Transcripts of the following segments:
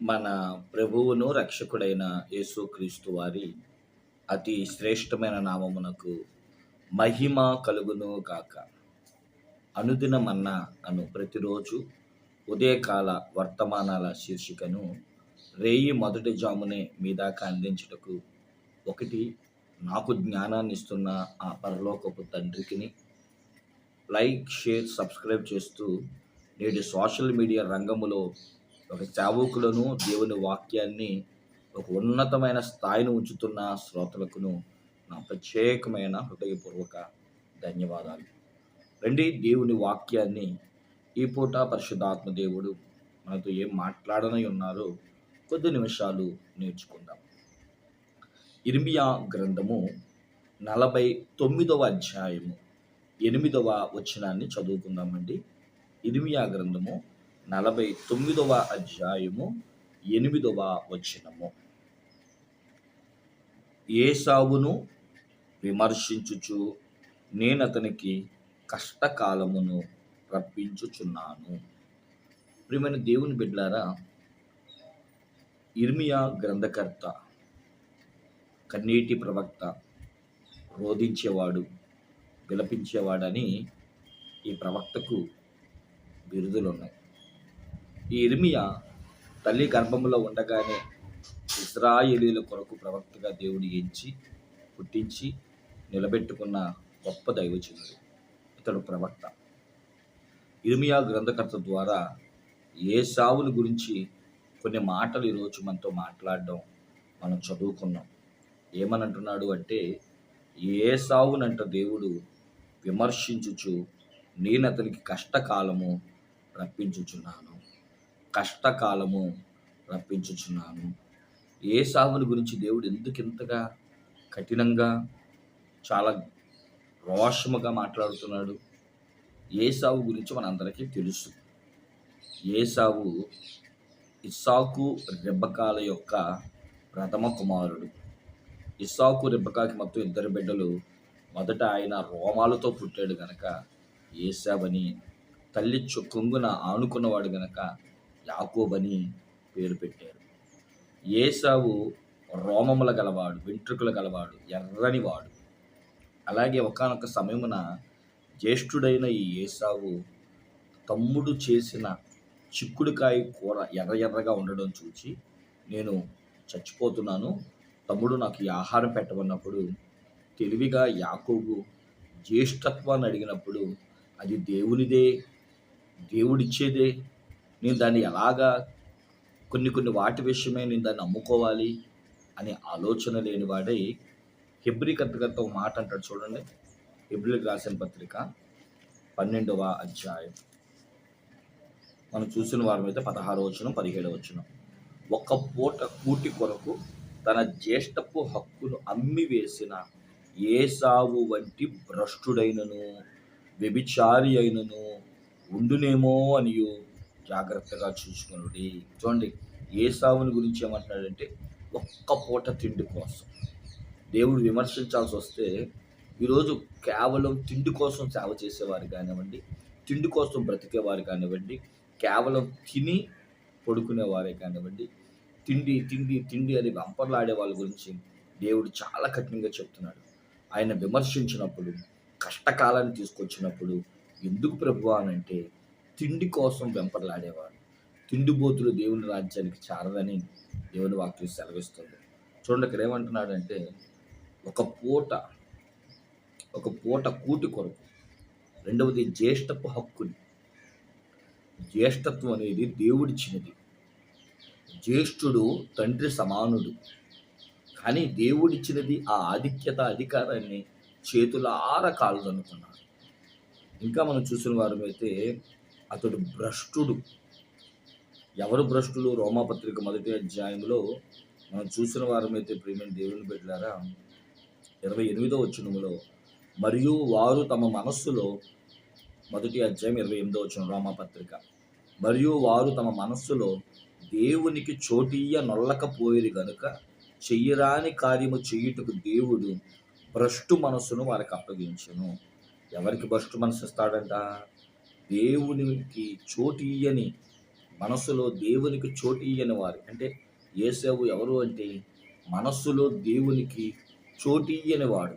మన ప్రభువును రక్షకుడైన యేసుక్రీస్తు వారి అతి శ్రేష్టమైన నామమునకు మహిమ కలుగును గాక. అనుదిన మన్న అను ప్రతిరోజు ఉదయకాల వర్తమానాల శీర్షికను రేయి మొదటి జామునే మీ దాకా అందించుటకు ఒకటి నాకు జ్ఞానాన్ని ఇస్తున్న ఆ పరలోకపు తండ్రికిని లైక్ షేర్ సబ్స్క్రైబ్ చేస్తూ నేటి సోషల్ మీడియా రంగములో ఒక చావుకులను దేవుని వాక్యాన్ని ఒక ఉన్నతమైన స్థాయిని ఉంచుతున్న శ్రోతలకును నా ప్రత్యేకమైన హృదయపూర్వక ధన్యవాదాలు. రండి దేవుని వాక్యాన్ని ఈ పూట పరిశుద్ధాత్మ దేవుడు మనతో ఏం మాట్లాడనై ఉన్నారో కొద్ది నిమిషాలు నేర్చుకుందాం. ఇర్మియా గ్రంథము నలభై తొమ్మిదవ అధ్యాయము ఎనిమిదవ వచనాన్ని చదువుకుందామండి. ఇర్మియా గ్రంథము నలభై తొమ్మిదవ అధ్యాయము ఎనిమిదవ వచనము. ఏసావును విమర్శించుచు నేను అతనికి కష్టకాలమును రప్పించుచున్నాను. ప్రియమైన దేవుని బిడ్డారా ఇర్మియా గ్రంథకర్త కన్నీటి ప్రవక్త రోధించేవాడు విలపించేవాడని ఈ ప్రవక్తకు బిరుదులు ఉన్నాయి ఈ ఇర్మియా తల్లి గర్భంలో ఉండగానే ఇజ్రాయేలీల కొరకు ప్రవక్తగా దేవుడు ఎంచి పుట్టించి నిలబెట్టుకున్న గొప్ప దైవచనుడు ఇతడు ప్రవక్త. ఇర్మియా గ్రంథకర్త ద్వారా ఏ సావుల గురించి కొన్ని మాటలు ఈరోజు మనతో మాట్లాడడం మనం చదువుకున్నాం. ఏమనంటున్నాడు అంటే ఏ సావునంట దేవుడు విమర్శించుచు నేను అతనికి కష్టకాలము రప్పించుచున్నాను. కష్టకాలము రప్పించుచున్నాను. ఏ సావుని గురించి దేవుడు ఎందుకు ఇంతగా కఠినంగా చాలా రోషముగా మాట్లాడుతున్నాడు? ఏ సావు గురించి మనందరికీ తెలుసు. ఏ సావు ఇస్సాకు రెబ్బకాల యొక్క ప్రథమ కుమారుడు. ఇస్సాకు రెబ్బకాకి మొత్తం ఇద్దరు బిడ్డలు. మొదట ఆయన రోమాలతో పుట్టాడు గనక ఏసావని తల్లి చొ- కొంగున ఆనుకున్నవాడు గనక యాకోబని పేరు పెట్టారు. ఏసావు రోమముల గలవాడు వెంట్రుకల గలవాడు ఎర్రని వాడు. అలాగే ఒకానొక సమయమున జ్యేష్ఠుడైన ఈ ఏసావు తమ్ముడు చేసిన చిక్కుడుకాయ కూర ఎర్ర ఎర్రగా ఉండడం చూచి నేను చచ్చిపోతున్నాను. తమ్ముడు నాకు ఈ ఆహారం పెట్టమన్నప్పుడు తెలివిగా యాకోబు జ్యేష్ఠత్వాన్ని అడిగినప్పుడు అది దేవునిదే దేవుడిచ్చేదే నేను దాన్ని ఎలాగా కొన్ని కొన్ని వాటి విషయమే నేను దాన్ని అమ్ముకోవాలి అనే ఆలోచన లేనివాడై హెబ్రి కర్తకర్త ఒక మాట అంటాడు చూడండి. హెబ్రిలకు రాసిన పత్రిక పన్నెండవ అధ్యాయం. మనం చూసిన వారమైతే పదహారు వచనం పదిహేడు వచనం. ఒక్క పూట కూటి కొరకు తన జ్యేష్ఠపు హక్కును అమ్మి వేసిన ఏసావు వంటి భ్రష్టుడైనను వ్యభిచారి అయినను ఉండునేమో అనియు. జాగ్రత్తగా చూసుకునుడి. చూడండి ఏసావుని గురించి ఏమంటున్నాడంటే ఒక్క పూట తిండి కోసం. దేవుడు విమర్శించాల్సి వస్తే ఈరోజు కేవలం తిండి కోసం సేవ చేసేవారు కానివ్వండి తిండి కోసం బ్రతికేవారు కానివ్వండి కేవలం తిని పడుకునేవారే కానివ్వండి తిండి తిండి తిండి అని వెంపర్లాడే వాళ్ళ గురించి దేవుడు చాలా కఠినంగా చెప్తున్నాడు. ఆయన విమర్శించినప్పుడు కష్టకాలాన్ని తీసుకొచ్చినప్పుడు ఎందుకు ప్రభు అనంటే తిండి కోసం వెంపర్లాడేవాడు తిండిబోతులు దేవుని రాజ్యానికి చారదని దేవుని వాక్యం సెలవిస్తుంది. చూడండి ఇక్కడ ఏమంటున్నాడంటే ఒక పూట ఒక పూట కూటి కొరకు రెండవది జ్యేష్ఠపు హక్కుని. జ్యేష్ఠత్వం అనేది దేవుడిచ్చినది. జ్యేష్ఠుడు తండ్రి సమానుడు. కానీ దేవుడిచ్చినది ఆ ఆధిక్యత అధికారాన్ని చేతుల ఆరకాలదనుకున్నాడు ఇంకా మనం చూసిన వారమైతే అతడు భ్రష్టుడు. ఎవరు భ్రష్టులు? రోమాపత్రిక మొదటి అధ్యాయంలో మనం చూసిన వారమైతే ప్రేమని దేవుని బిడ్డలారా ఇరవై ఎనిమిదో వచ్చినములో మరియు వారు తమ మనస్సులో మొదటి అధ్యాయం ఇరవై ఎనిమిదో వచ్చిన రోమాపత్రిక మరియు వారు తమ మనస్సులో దేవునికి చోటీయ నొల్లకపోయేది గనుక చెయ్యరాని కార్యము చెయ్యుటకు దేవుడు భ్రష్టు మనస్సును వారికి అప్పగించను. ఎవరికి భ్రష్టు మనసు ఇస్తాడంట? దేవునికి చోటియని మనస్సులో దేవునికి చోటియని వారు. అంటే ఏసేవు ఎవరు అంటే మనస్సులో దేవునికి చోటియని వాడు.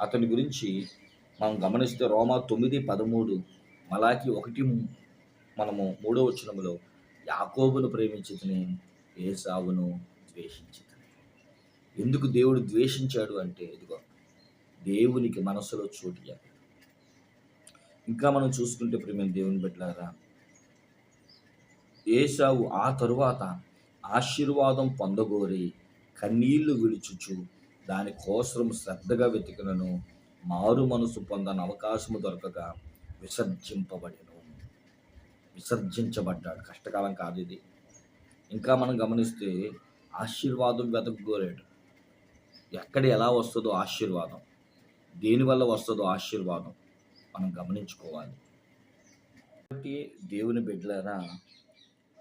అతని గురించి మనం గమనిస్తే రోమా తొమ్మిది పదమూడు మలాకి ఒకటి మనము మూడో వచనములో యాకోబును ప్రేమించదని ఏసావును ద్వేషించుతని. ఎందుకు దేవుడు ద్వేషించాడు అంటే ఇదిగో దేవునికి మనసులో చోటియాలి. ఇంకా మనం చూసుకుంటే ప్రేమ దేవుని బిడ్డలారా ఏసావు ఆ తరువాత ఆశీర్వాదం పొందగోరి కన్నీళ్ళు విడుచుచు దానికోసం శ్రద్ధగా వెతికినను మారు మనసు పొందని అవకాశము దొరకక విసర్జింపబడిను. విసర్జించబడ్డాడు. కష్టకాలం కాదు ఇది. ఇంకా మనం గమనిస్తే ఆశీర్వాదం వెతకగోరాడు. ఎక్కడ ఎలా వస్తుందో ఆశీర్వాదం. దేనివల్ల వస్తుందో ఆశీర్వాదం. మనం గమనించుకోవాలి. కాబట్టి దేవుని బిడ్డలారా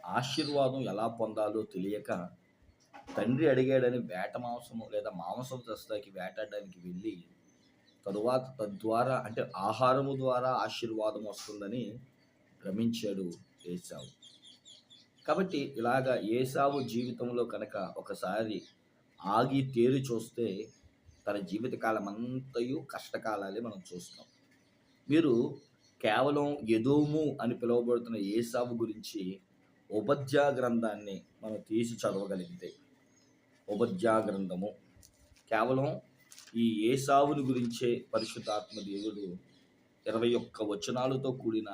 ఆశీర్వాదం ఎలా పొందాలో తెలియక తండ్రి అడిగాడని వేట మాంసము లేదా మాంసం దస్తాకి వేటాడడానికి వెళ్ళి తరువాత తద్వారా అంటే ఆహారము ద్వారా ఆశీర్వాదం వస్తుందని భ్రమించాడు ఏసావు కాబట్టి ఇలాగా ఏసావు జీవితంలో కనుక ఒకసారి ఆగి తేరి చూస్తే తన జీవితకాలం అంతయు కష్టకాలాలే మనం చూస్తాం. మీరు కేవలం ఎదోము అని పిలువబడుతున్న ఏసావు గురించి ఉపధ్యా గ్రంథాన్ని మనం తీసి చదవగలిగితే ఉపధ్యా గ్రంథము కేవలం ఈ ఏసావుని గురించే పరిశుద్ధాత్మ దేవుడు ఇరవై ఒక్క వచనాలతో కూడిన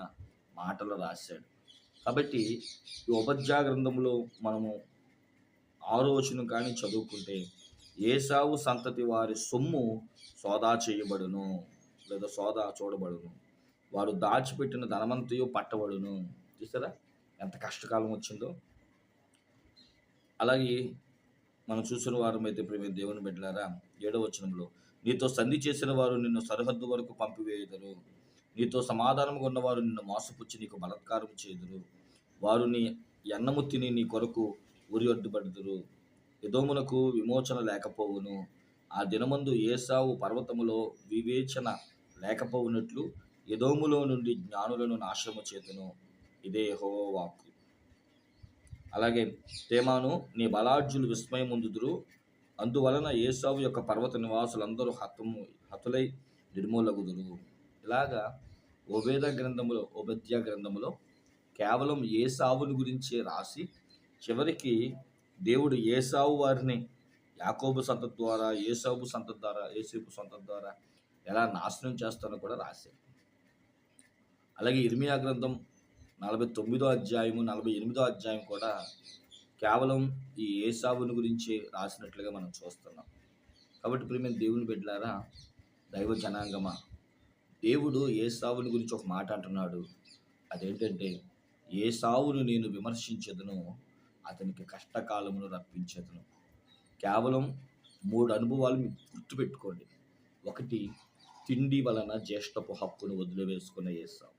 మాటలు రాశాడు. కాబట్టి ఈ ఉపధ్యా గ్రంథంలో మనము ఆరో వచనం కానీ చదువుకుంటే ఏసావు సంతతి వారి సొమ్ము సోదా చేయబడును. లేదా సోదా చూడబడును. వారు దాచిపెట్టిన ధనమంతయు పట్టబడును. చూసారా ఎంత కష్టకాలం వచ్చిందో. అలాగే మనం చూసిన వారం అయితే ప్రేమ దేవుని బిడ్డలారా ఏడవ వచనంలో నీతో సంధి చేసిన వారు నిన్ను సరిహద్దు వరకు పంపివేయుదరు. నీతో సమాధానంగా ఉన్నవారు నిన్ను మోసపుచ్చి నీకు బలత్కారం చేదురు వారు నీ ఎన్నము తిని నీ కొరకు ఉరి యదోమునకు విమోచన లేకపోవును. ఆ దినమందు ఏసావు పర్వతములో వివేచన లేకపోవునట్లు యదోములో నుండి జ్ఞానులను నాశనము చేతును ఇదే యెహోవా వాక్కు అలాగే తేమాను నీ బలార్జులు విస్మయం ముందుదురు అందువలన ఏసావు యొక్క పర్వత నివాసులందరూ హతము హతులై నిర్మూలగుదురు. ఇలాగా ఉభేద గ్రంథములో ఓబద్య గ్రంథములో కేవలం ఏసావుని గురించే రాసి చివరికి దేవుడు ఏసావు వారిని యాకోబు సంత ద్వారా ఏసాబు సంత ద్వారా ఏసేపు సంత ద్వారా ఎలా నాశనం చేస్తానో కూడా రాశారు. అలాగే ఇర్మియా గ్రంథం నలభై తొమ్మిదో అధ్యాయము నలభై ఎనిమిదో అధ్యాయం కూడా కేవలం ఈ ఏసావుని గురించి రాసినట్లుగా మనం చూస్తున్నాం. కాబట్టి ప్రేమ దేవుని బిడ్డలారా దైవ జనాంగమా దేవుడు ఏసావుని గురించి ఒక మాట అంటున్నాడు. అదేంటంటే ఏసావును నేను విమర్శించదును అతనికి కష్టకాలమును రప్పించదును. కేవలం మూడు అనుభవాలు మీకు గుర్తుపెట్టుకోండి. ఒకటి తిండి వలన జ్యేష్ఠపు హక్కును వదిలివేసుకున్న ఏసావు.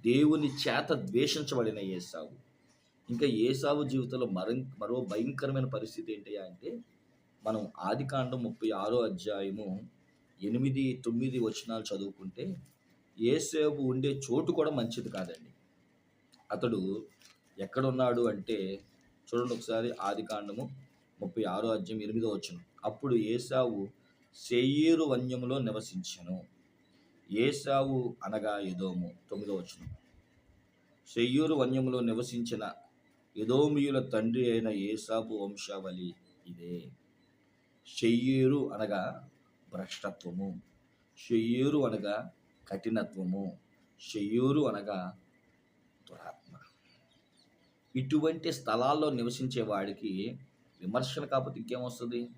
దేవుని చేత ద్వేషించబడిన ఏసావు. ఇంకా ఏసావు జీవితంలో మరో మరో భయంకరమైన పరిస్థితి ఏంటి అంటే మనం ఆదికాండం ముప్పై ఆరో అధ్యాయము ఎనిమిది తొమ్మిది వచనాలు చదువుకుంటే ఏసేపు ఉండే చోటు కూడా మంచిది కాదండి. అతడు ఎక్కడున్నాడు అంటే చూడండి ఒకసారి ఆదికాండము ముప్పై ఆరో అధ్యాయం ఎనిమిదో వచనం. అప్పుడు ఏసావు సెయ్యూరు వన్యములో నివసించెను. ఏసావు అనగా ఎదోము తొమ్మిదో వచనం. సెయ్యూరు వన్యములో నివసించిన ఎదోమియుల తండ్రి అయిన ఏసాబు వంశావళి ఇదే. షెయ్యూరు అనగా భ్రష్టత్వము. షెయ్యూరు అనగా కఠినత్వము. షెయ్యూరు అనగా దురాత్మ. ఇటువంటి స్థలాల్లో నివసించే వాడికి విమర్శన కాకపోతే ఇంకేమొస్తుంది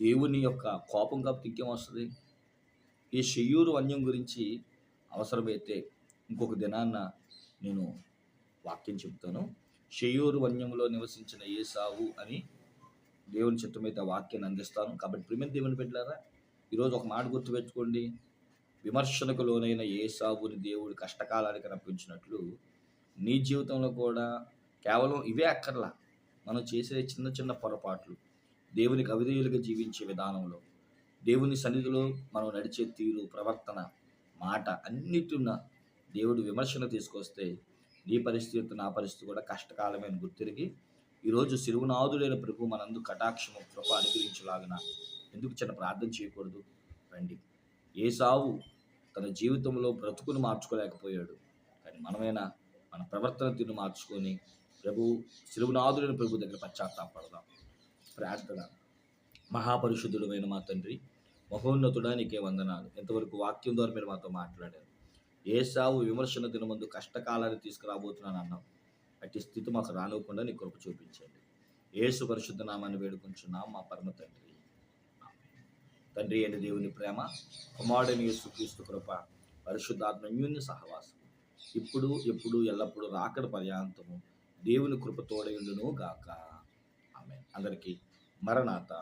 దేవుని యొక్క కోపం కాకపోతే ఇంకేమొస్తుంది ఈ షెయ్యూరు వన్యం గురించి అవసరమైతే ఇంకొక దినాన్న నేను వాక్యం చెప్తాను. షెయ్యూరు వన్యంలో నివసించిన ఏసావు అని దేవుని చిత్తమైతే వాక్యాన్ని అందిస్తాను. కాబట్టి ప్రిమిత దేవుని పెట్టారా ఈరోజు ఒక మాట గుర్తుపెట్టుకోండి విమర్శలకు లోనైన ఏసావుని దేవుడు కష్టకాలానికి రప్పించినట్లు నీ జీవితంలో కూడా కేవలం ఇవే అక్కర్లా. మనం చేసే చిన్న చిన్న పొరపాట్లు దేవునికి అవిధేయులుగా జీవించే విధానంలో దేవుని సన్నిధిలో మనం నడిచే తీరు ప్రవర్తన మాట అన్నిటిన దేవుడు విమర్శన తీసుకొస్తే నీ పరిస్థితి నా పరిస్థితి కూడా కష్టకాలమే గుర్తిరిగి ఈరోజు సిరువునాథుడైన ప్రభు మనందు కటాక్షము కృప అనుగ్రహించలాగిన ఎందుకు చిన్న ప్రార్థన చేయకూడదు? రండి. ఏ సావు తన జీవితంలో బ్రతుకును మార్చుకోలేకపోయాడు. కానీ మనమైనా మన ప్రవర్తన తీరు మార్చుకొని ప్రభు సిరువునాథుడైన ప్రభు దగ్గర పశ్చాత్తాపడదాం. ప్రార్థన. మహాపరిశుద్ధుడమైన మా తండ్రి మహోన్నతుడా నీకే వందనాలు. ఇంతవరకు వాక్యం ద్వారా మీరు మాతో మాట్లాడారు. ఏ సావు విమర్శన దినమందు కష్టకాలాన్ని తీసుకురాబోతున్నాను అన్నాం అట్టి స్థితి మాకు రానివ్వకుండా నీ కృప చూపించండి. ఏసు పరిశుద్ధ నామాన్ని వేడుకుంటున్నాం మా పరమ తండ్రి. తండ్రి అయిన దేవుని ప్రేమ కుమారుడని యేసు క్రీస్తు కృప పరిశుద్ధాత్మ సహవాసం. ఇప్పుడు ఎప్పుడు ఎల్లప్పుడూ రాకడ పర్యాంతము దేవుని కృప తోడయుండును గాక. అందరికీ మరణాత